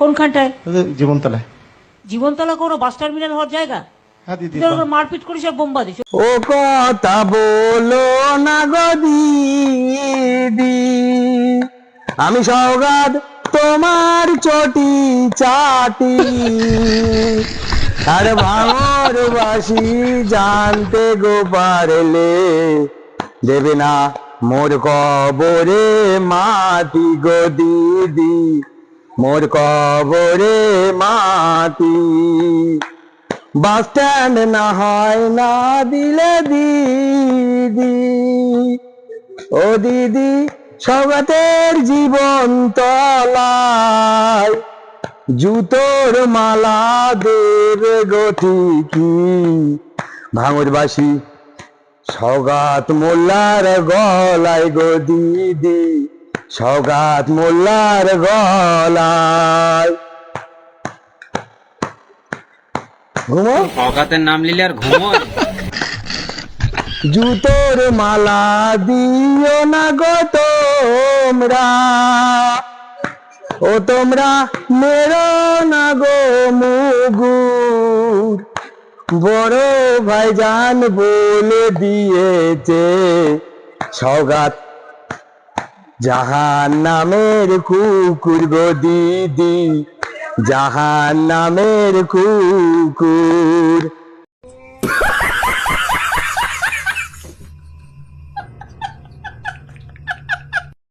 কোনখানটায়? জীবনতলায়। জীবনতলা কোনো bus terminal হওয়ার জায়গা? হ্যাঁ মারপিট বোম্বা দিস ও কথা বলো না গো দিদি। আমি সৌগাত তোমার চটি চাটি। আর ভাঙর বাসি জানতে গো পারলে দেবে না মোর কবরে মাটি গো দিদি। মোর কবরে মাটি। বাস স্ট্যান্ড না হয় না দিলে দিদি। ও দিদি, সৌগতের জীবন তলায় জুতোর মালা দেবে গতি কি ভাঙরবাসী, সগাত মোল্লার গলায় গো দিদি। সৌগাত মোল্লার গলায়। ঘুমো? নাম নিলে আর জুতোর মালা দিও না গো তোমরা। ও তোমরা মেরো না গো মুগুর। বড় ভাইজান বলে দিয়েছে সৌগাত জাহান নামের কুকুর গো দিদি জাহান নামের কুকুর।